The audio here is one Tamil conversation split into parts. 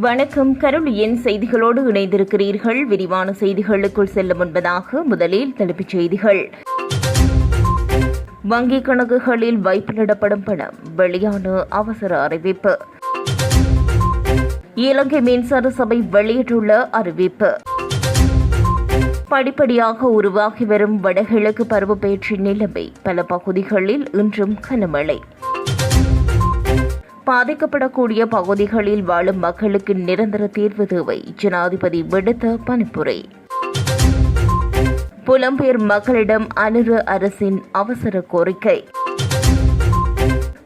வணக்கம். கருளியின் செய்திகளோடு இணைந்திருக்கிறீர்கள். விரிவான செய்திகளுக்குள் செல்ல முன்பதாக முதலில் தலைப்புச் செய்திகள். வங்கிக் கணக்குகளில் வைப்பிலிடப்படும் பணம் வெளியான அவசர அறிவிப்பு. இலங்கை மின்சார சபை வெளியிட்டுள்ள அறிவிப்பு. படிப்படியாக உருவாகி வரும் வடகிழக்கு பருவப்பெயர்ச்சி நிலைமை பல பகுதிகளில் இன்றும் கனமழை. பாதிக்கப்படக்கூடிய பகுதிகளில் வாழும் மக்களுக்கு நிரந்தர தீர்வு தேவை. ஜனாதிபதி விடுத்த பணிப்புரை. புலம்பெயர் மக்களிடம் அனுர அரசின் அவசர கோரிக்கை.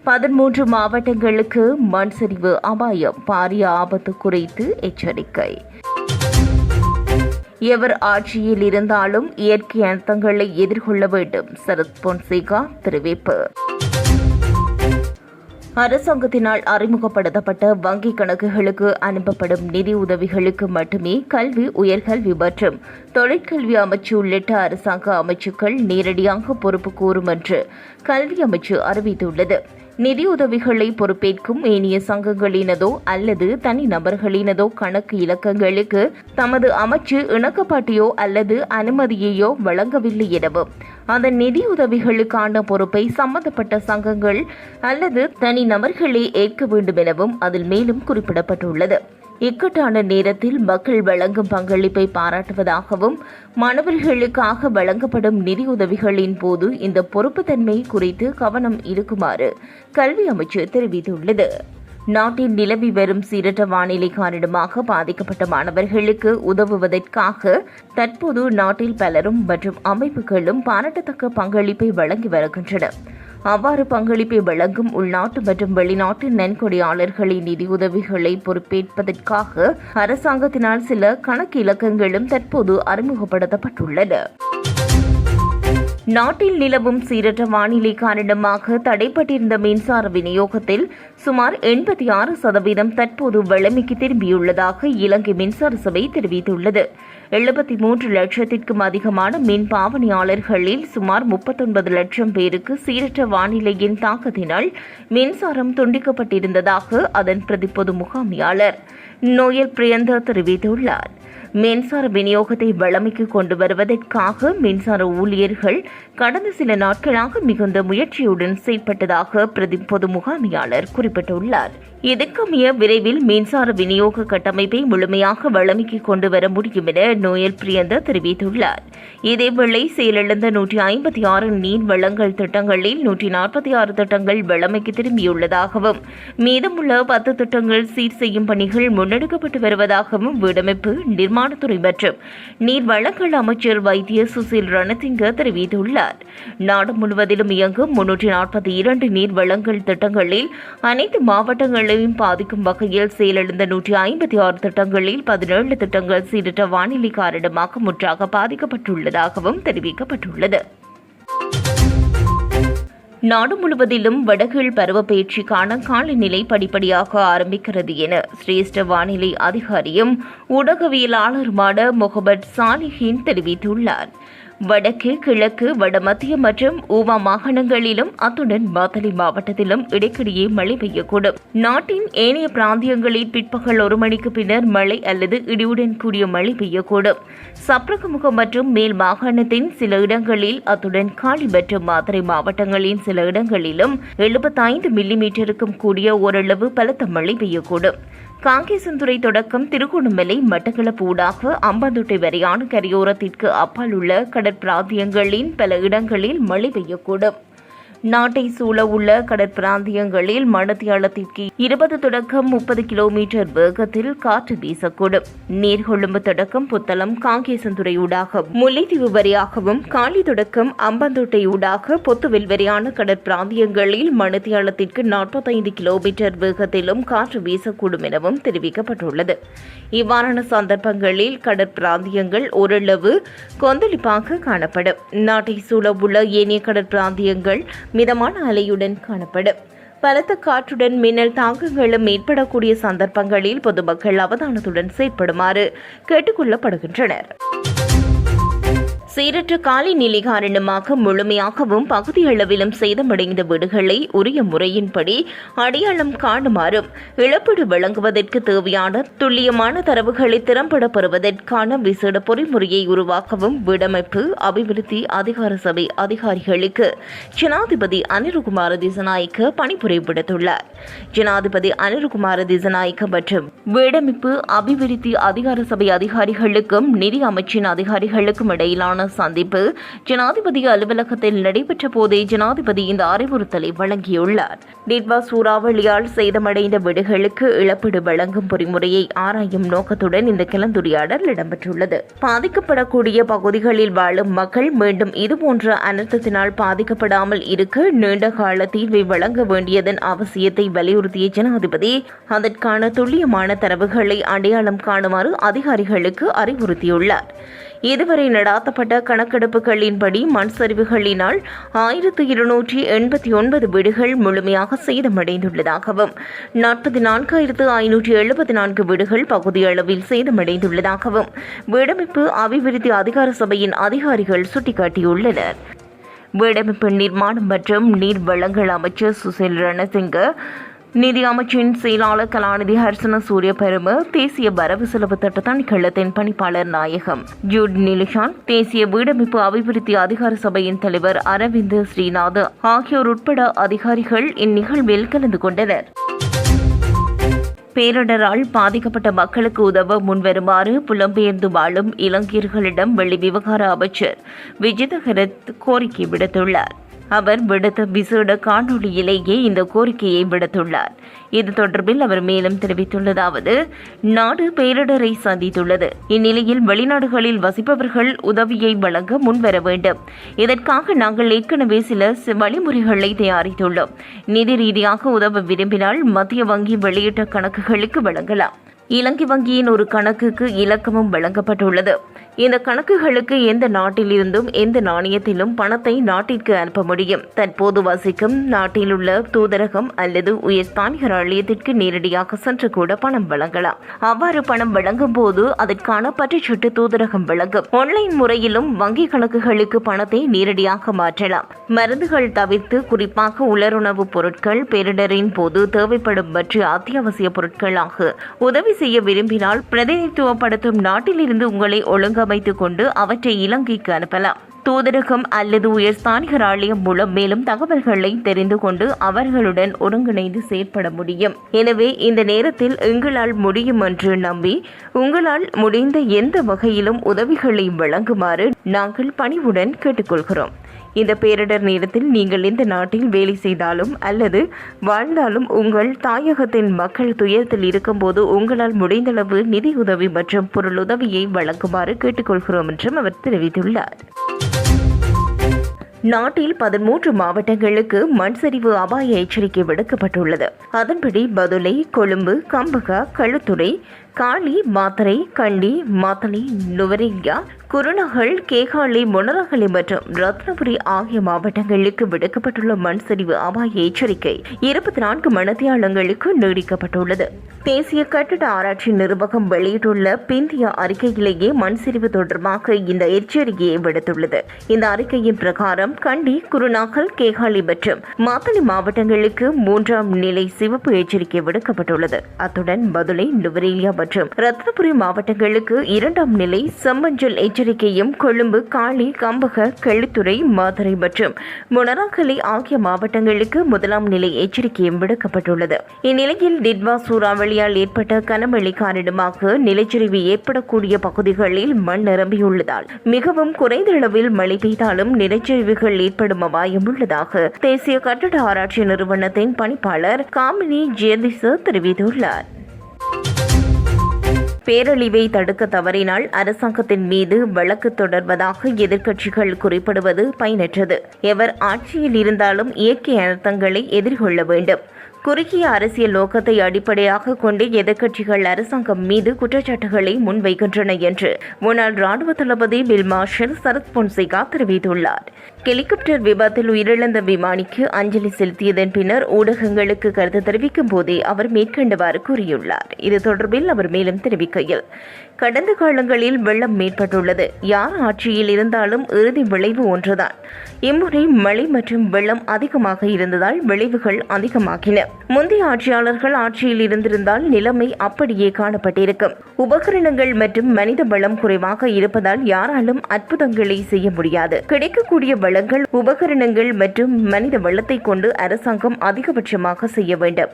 பதிமூன்று மாவட்டங்களுக்கு மண் சரிவு அபாயம். பாரிய ஆபத்து குறித்து எச்சரிக்கை. எவர் ஆட்சியில் இருந்தாலும் இயற்கை அர்த்தங்களை எதிர்கொள்ள வேண்டும். சரத் பொன்சேகா தெரிவிப்பு. அரசாங்கத்தினால் அறிமுகப்படுத்தப்பட்ட வங்கிக் கணக்குகளுக்கு அனுப்பப்படும் நிதி உதவிகளுக்கு மட்டுமே கல்வி உயர்கல்வி மற்றும் தொழிற்கல்வி அமைச்சு உள்ளிட்ட அரசாங்க அமைச்சுக்கள் நேரடியாக பொறுப்பு கூறும் என்று கல்வி அமைச்சு அறிவித்துள்ளது. நிதியுதவிகளை பொறுப்பேற்கும் ஏனைய சங்கங்களினதோ அல்லது தனிநபர்களினதோ கணக்கு இலக்கங்களுக்கு தமது அமைச்சு இணக்கப்பாட்டையோ அல்லது அனுமதியையோ வழங்கவில்லை எனவும் அந்த நிதியுதவிகளுக்கான பொறுப்பை சம்பந்தப்பட்ட சங்கங்கள் அல்லது தனிநபர்களே ஏற்க வேண்டும் எனவும் அதில் மேலும் குறிப்பிடப்பட்டுள்ளது. இக்கட்டான நேரத்தில் மக்கள் வழங்கும் பங்களிப்பை பாராட்டுவதாகவும் மாணவர்களுக்காக வழங்கப்படும் நிதியுதவிகளின் போது இந்த பொறுப்புத்தன்மை குறித்து கவனம் இருக்குமாறு கல்வி அமைச்சு தெரிவித்துள்ளது. நாட்டில் நிலவி வரும் சீரற்ற வானிலை காரணமாக பாதிக்கப்பட்ட மாணவர்களுக்கு உதவுவதற்காக தற்போது நாட்டில் பலரும் மற்றும் அமைப்புகளும் பாராட்டத்தக்க பங்களிப்பை வழங்கி வருகின்றன. அவ்வாறு பங்களிப்பை வழங்கும் உள்நாட்டு மற்றும் வெளிநாட்டு நன்கொடையாளர்களின் நிதியுதவிகளை பொறுப்பேற்பதற்காக அரசாங்கத்தினால் சில கணக்கு இலக்கங்களும் தற்போது அறிமுகப்படுத்தப்பட்டுள்ளன. நாட்டில் நிலவும் சீரற்ற வானிலை காரணமாக தடைப்பட்டிருந்த மின்சார விநியோகத்தில் சுமார் எண்பத்தி ஆறு சதவீதம் தற்போது வளமைக்கு திரும்பியுள்ளதாக இலங்கை மின்சார சபை தெரிவித்துள்ளது. எழுபத்தி மூன்று லட்சத்திற்கும் அதிகமான மின் பாவனையாளர்களில் சுமார் முப்பத்தொன்பது லட்சம் பேருக்கு சீரற்ற வானிலையின் தாக்கத்தினால் மின்சாரம் துண்டிக்கப்பட்டிருந்ததாக அதன் பிரதிப்பொது முகாமியாளர் நோயல் பிரியந்தா தெரிவித்துள்ளார். மின்சார விநியோகத்தை வளமைக்கு கொண்டு வருவதற்காக மின்சார ஊழியர்கள் கடந்த சில நாட்களாக மிகுந்த முயற்சியுடன் செயல்பட்டதாக பிரதி பொது முகாமியாளர் குறிப்பிட்டுள்ளார். இதற்கமைய விரைவில் மின்சார விநியோக கட்டமைப்பை முழுமையாக வளமைக்கு கொண்டு வர முடியும் என நோயல் பிரியந்த தெரிவித்துள்ளார். இதேவேளை செயலிழந்த நூற்றி ஐம்பத்தி ஆறு நீர் வளங்கள் திட்டங்களில் நூற்றி நாற்பத்தி ஆறு திட்டங்கள் வளமைக்கு திரும்பியுள்ளதாகவும் மீதமுள்ள பத்து திட்டங்கள் சீர் செய்யும் பணிகள் முன்னெடுக்கப்பட்டு வருவதாகவும் வீடமைப்பு நிர்மாணத்துறை மற்றும் நீர் வளங்கள் அமைச்சர் வைத்திய சுசில் ரணசிங்க தெரிவித்துள்ளார். நாடு முழுவதிலும் இயங்கும் முன்னூற்றி நாற்பத்தி இரண்டு நீர் வளங்கள் திட்டங்களில் அனைத்து மாவட்டங்களில் மாவட்டங்களிலும் பாதிக்கும் வகையில் செயலிழந்த நூற்றி ஐம்பத்தி ஆறு திட்டங்களில் பதினேழு திட்டங்கள் சீரற்ற வானிலை காரணமாக முற்றாக பாதிக்கப்பட்டுள்ளதாகவும் தெரிவிக்கப்பட்டுள்ளது. நாடு முழுவதிலும் வடகிழ் பருவப்பெயர்ச்சிக்கான காலநிலை படிப்படியாக ஆரம்பிக்கிறது என சிரேஷ்ட வானிலை அதிகாரியும் ஊடகவியலாளருமான முகமது சாலிஹின் தெரிவித்துள்ளார். வடக்கு கிழக்கு வடமத்திய மற்றும் ஊவா மாகாணங்களிலும் அத்துடன் மாத்தளை மாவட்டத்திலும் இடைக்கிடையே மழை பெய்யக்கூடும். நாட்டின் ஏனைய பிராந்தியங்களில் பிற்பகல் ஒரு மணிக்கு பின்னர் மழை அல்லது இடியுடன் கூடிய மழை பெய்யக்கூடும். சப்ரகமுகம் மற்றும் மேல் மாகாணத்தின் சில இடங்களில் அத்துடன் காலி மற்றும் மாத்தறை மாவட்டங்களின் சில இடங்களிலும் எழுபத்தைந்து மில்லிமீட்டருக்கும் கூடிய ஓரளவு பலத்த மழை பெய்யக்கூடும். காங்கேசன்துறை தொடக்கம் திருகோணமலை மட்டக்களப்பு ஊடாக அம்பந்தோட்டை வரையான கரையோரத்திற்கு அப்பால் உள்ள கடற்பிராந்தியங்களின் பல இடங்களில் மழை பெய்யக்கூடும். நாட்டை சூழ உள்ள கடற்பிராந்தியங்களில் மணத்தியாலத்திற்கு இருபது தொடக்கம் முப்பது கிலோமீட்டர் வேகத்தில் காற்று வீசக்கூடும். நீர்கொழும்பு தொடக்கம் புத்தளம் காங்கேசந்துறை ஊடாக முல்லைத்தீவு வரையாகவும் காலி தொடக்கம் அம்பந்தோட்டை ஊடாக பொத்துவில் வரையான கடற்பிராந்தியங்களில் மணத்தியாலத்திற்கு நாற்பத்தைந்து கிலோமீட்டர் வேகத்திலும் காற்று வீசக்கூடும் எனவும் தெரிவிக்கப்பட்டுள்ளது. இவ்வாறான சந்தர்ப்பங்களில் கடற்பிராந்தியங்கள் ஓரளவு கொந்தளிப்பாக காணப்படும். நாட்டை சூழ உள்ள ஏனைய கடற்பிராந்தியங்கள் மிதமான அலையுடன் காணப்படும். பலத்த காற்றுடன் மின்னல் தாக்கங்களும் ஏற்படக்கூடிய சந்தர்ப்பங்களில் பொதுமக்கள் அவதானத்துடன் செயற்படுமாறு கேட்டுக்கொள்ளப்படுகின்றனர். சீரற்ற காலநிலை காரணமாக முழுமையாகவும் பகுதியளவிலும் சேதமடைந்த வீடுகளை உரிய முறையின்படி அடையாளம் காணுமாறும் இழப்பீடு வழங்குவதற்கு தேவையான துல்லியமான தரவுகளை திறம்பட பெறுவதற்கான விசேட பொறிமுறையை உருவாக்கவும் வீடமைப்பு அபிவிருத்தி அதிகார சபை அதிகாரிகளுக்கு ஜனாதிபதி அனிருகுமார திசநாயக்க பணிப்புரை விடுத்துள்ளார் ஜனாதிபதி அனிருகுமார திசநாயக்க மற்றும் வீடமைப்பு அபிவிருத்தி அதிகார சபை அதிகாரிகளுக்கும் நிதி அமைச்சின் அதிகாரிகளுக்கும் இடையிலான சந்திப்பு ஜனாதிபதி அலுவலகத்தில் நடைபெற்ற போதே ஜனாதிபதி இந்த அறிவுறுத்தலை வழங்கியுள்ளார். டிட்வா சூறாவளியால் சேதமடைந்த வீடுகளுக்கு இழப்பீடு வழங்கும் பொறிமுறையை ஆராயும் நோக்கத்துடன் இந்த கலந்துரையாடல் இடம்பெற்றுள்ளது. பாதிக்கப்படக்கூடிய பகுதிகளில் வாழும் மக்கள் மீண்டும் இதுபோன்ற அனர்த்தத்தினால் பாதிக்கப்படாமல் இருக்க நீண்ட கால தீர்வை வழங்க வேண்டியதன் அவசியத்தை வலியுறுத்திய ஜனாதிபதி அதற்கான துல்லியமான தரவுகளை அடையாளம் காணுமாறு அதிகாரிகளுக்கு அறிவுறுத்தியுள்ளார். இதுவரை நடாத்தப்பட்ட கணக்கெடுப்புகளின்படி மண் சரிவுகளினால் ஆயிரத்து இருநூற்றி எண்பத்தி ஒன்பது வீடுகள் முழுமையாக சேதமடைந்துள்ளதாகவும் நாற்பத்தி நான்காயிரத்து ஐநூற்றி எழுபத்தி நான்கு வீடுகள் பகுதியளவில் சேதமடைந்துள்ளதாகவும் வீடமைப்பு அபிவிருத்தி அதிகார சபையின் அதிகாரிகள் சுட்டிக்காட்டியுள்ளனர். வீடமைப்பு நிர்மாணம் மற்றும் நீர் வளங்கள் அமைச்சர் சுசில் ரணசிங்க நிதி அமைச்சின் செயலாளர் கலாநிதி ஹர்சன சூரிய பெரும தேசிய வரவு செலவு திட்ட தணிக்கள்ளத்தின் பணிப்பாளர் நாயகம். ஜூட் நிலிஷான் தேசிய வீடமைப்பு அபிவிருத்தி அதிகார சபையின் தலைவர் அரவிந்த் ஸ்ரீநாத் ஆகியோர் உட்பட அதிகாரிகள் இந்நிகழ்வில் கலந்து கொண்டனர். பேரிடரால் பாதிக்கப்பட்ட மக்களுக்கு உதவ முன்வருமாறு புலம்பெயர்ந்து வாழும் இலங்கையர்களிடம் வெளி விவகார அமைச்சர் விஜிதஹரத் கோரிக்கை விடுத்துள்ளார். அவர் விடுத்த விசேட காணொலியிலேயே இந்த கோரிக்கையை விடுத்துள்ளார். இது தொடர்பில் அவர் மேலும் தெரிவித்துள்ளதாவது நாடு பேரிடரை சந்தித்துள்ளது. இந்நிலையில் வெளிநாடுகளில் வசிப்பவர்கள் உதவியை வழங்க முன்வர வேண்டும். இதற்காக நாங்கள் ஏற்கனவே சில வழிமுறைகளை தயாரித்துள்ளோம். நிதி ரீதியாக உதவ விரும்பினால் மத்திய வங்கி வெளியிட்ட கணக்குகளுக்கு வழங்கலாம். இலங்கை வங்கியின் ஒரு கணக்குக்கு இலக்கமும் வழங்கப்பட்டுள்ளது. இந்த கணக்குகளுக்கு எந்த நாட்டிலிருந்தும் எந்த நாணயத்திலும் பணத்தை நாட்டிற்கு அனுப்ப முடியும். தற்போது வசிக்கும் நாட்டில் உள்ள தூதரகம் அல்லது உயர்ஸ்தானிகர் ஆலயத்திற்கு நேரடியாக சென்று கூட பணம் வழங்கலாம். அவ்வாறு பணம் வழங்கும் போது அதற்கான பற்றுச்சீட்டு தூதரகம் வழங்கும். ஆன்லைன் முறையிலும் வங்கி கணக்குகளுக்கு பணத்தை நேரடியாக மாற்றலாம். மருந்துகள் தவிர்த்து குறிப்பாக உலருணவுப் பொருட்கள் பேரிடரின் போது தேவைப்படும் மற்ற அத்தியாவசிய பொருட்களாக உதவி செய்ய விரும்பினால் பிரதிநிதித்துவப்படுத்தும் நாட்டிலிருந்து உங்களை வைத்துக் கொண்டு அவற்றை இலங்கைக்கு அனுப்பலாம். தூதரகம் அல்லது உயர்ஸ்தானிகர் ஆலயம் மூலம் மேலும் தகவல்களை தெரிந்து கொண்டு அவர்களுடன் ஒருங்கிணைந்து செயற்பட முடியும். எனவே இந்த நேரத்தில் எங்களால் முடியும் என்று நம்பி உங்களால் முடிந்த எந்த வகையிலும் உதவிகளை வழங்குமாறு நாங்கள் பணிவுடன் கேட்டுக்கொள்கிறோம். இந்த பேரிடர் நேரத்தில் நீங்கள் இந்த நாட்டில் வேலை செய்தாலும் அல்லது வாழ்ந்தாலும் உங்கள் தாயகத்தின் மக்கள் துயரத்தில் இருக்கும்போது உங்களால் முடிந்தளவு நிதி உதவி மற்றும் பொருளுதவியை வழங்குமாறு கேட்டுக்கொள்கிறோம் என்றும் அவர் தெரிவித்துள்ளார். நாட்டில் பதிமூன்று மாவட்டங்களுக்கு மண் சரிவு அபாய எச்சரிக்கை விடுக்கப்பட்டுள்ளது. அதன்படி பதுளை கொழும்பு கம்பகா களுத்துறை காளி மாத்தரை கண்டி மாத்தளை நுவரெலியா குருநகல் கேகாலை மொனரகலை மற்றும் ரத்னபுரி ஆகிய மாவட்டங்களுக்கு விடுக்கப்பட்டுள்ள மண் சரிவு அபாய எச்சரிக்கை இருபத்தி நான்கு மனத்தியாளங்களுக்கு நீடிக்கப்பட்டுள்ளது. தேசிய கட்டட ஆராய்ச்சி நிர்வாகம் வெளியிட்டுள்ள பிந்திய அறிக்கையிலேயே மண் சரிவு தொடர்பாக இந்த எச்சரிக்கையை விடுத்துள்ளது. இந்த அறிக்கையின் பிரகாரம் கண்டி குருநாகல் கேகாலி மற்றும் மாத்தளி மாவட்டங்களுக்கு மூன்றாம் நிலை சிவப்பு எச்சரிக்கை விடுக்கப்பட்டுள்ளது. அத்துடன் பதுளை நுவரேலியா மற்றும் ரத்னபுரி மாவட்டங்களுக்கு இரண்டாம் நிலை செம்மஞ்சள் எச்சரிக்கையும் கொழும்பு காளி கம்பக கெளித்துறை மதுரை மற்றும் மொனராக்கலை ஆகிய மாவட்டங்களுக்கு முதலாம் நிலை எச்சரிக்கையும் விடுக்கப்பட்டுள்ளது. இந்நிலையில் டிட்வா சூறாவளியால் ஏற்பட்ட கனமழை காரணமாக நிலச்சரிவு ஏற்படக்கூடிய பகுதிகளில் மண் நிரம்பியுள்ளதால் மிகவும் குறைந்த அளவில் மழை பெய்தாலும் நிலச்சரிவுகள் ஏற்படும் அபாயம் உள்ளதாக தேசிய கட்டட ஆராய்ச்சி நிறுவனத்தின் பணிப்பாளர் காமினி ஜெயதிச தெரிவித்துள்ளார். பேரழிவை தடுக்க தவறினால் அரசாங்கத்தின் மீது வழக்கு தொடர்வதாக எதிர்க்கட்சிகள் குறிப்பிடுவது பயனற்றது. எவர் ஆட்சியில் இருந்தாலும் இயற்கை அர்த்தங்களை எதிர்கொள்ள வேண்டும். குறுகிய அரசியல் நோக்கத்தை அடிப்படையாக கொண்டு எதிர்க்கட்சிகள் அரசாங்கம் மீது குற்றச்சாட்டுகளை முன்வைக்கின்றன என்று முன்னாள் ராணுவ தளபதி பில் மார்ஷல் சரத் பொன்சேகா தெரிவித்துள்ளார். ஹெலிகாப்டர் விபத்தில் உயிரிழந்த விமானிக்கு அஞ்சலி செலுத்தியதன் பின்னர் ஊடகங்களுக்கு கருத்து தெரிவிக்கும் போதே அவர் மேற்கண்டவாறு கூறியுள்ளார். இது தொடர்பில் அவர் மேலும் தெரிவிக்கையில் கடந்த காலங்களில் வெள்ளம் மேற்பட்டுள்ளது. யார் ஆட்சியில் இருந்தாலும் இறுதி விளைவு ஒன்றுதான். இம்முறை மழை மற்றும் வெள்ளம் அதிகமாக இருந்ததால் விளைவுகள் அதிகமாகின. முந்தைய ஆட்சியாளர்கள் ஆட்சியில் இருந்திருந்தால் நிலைமை அப்படியே காணப்பட்டிருக்கும். உபகரணங்கள் மற்றும் மனித வளம் குறைவாக இருப்பதால் யாராலும் அற்புதங்களை செய்ய முடியாது. கிடைக்கக்கூடிய வளங்கள் உபகரணங்கள் மற்றும் மனித வளத்தை கொண்டு அரசாங்கம் அதிகபட்சமாக செய்ய வேண்டும்.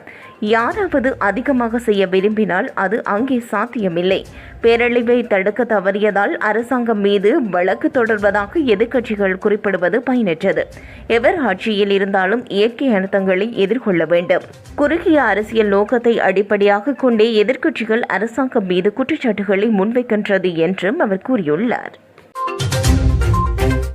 யாராவது அதிகமாக செய்ய விரும்பினால் அது அங்கே சாத்தியமில்லை. பேரழிவை தடுக்க தவறியதால் அரசாங்கம் மீது வழக்கு தொடர்வதாக எதிர்க்கட்சிகள் குறிப்பிடுவது பயனற்றது. எவர் ஆட்சியில் இருந்தாலும் இயற்கை அழுத்தங்களை எதிர்கொள்ள வேண்டும். குறுகிய அரசியல் நோக்கத்தை அடிப்படையாக கொண்டே எதிர்க்கட்சிகள் அரசாங்கம் மீது குற்றச்சாட்டுகளை முன்வைக்கின்றது என்றும் அவர் கூறியுள்ளார்.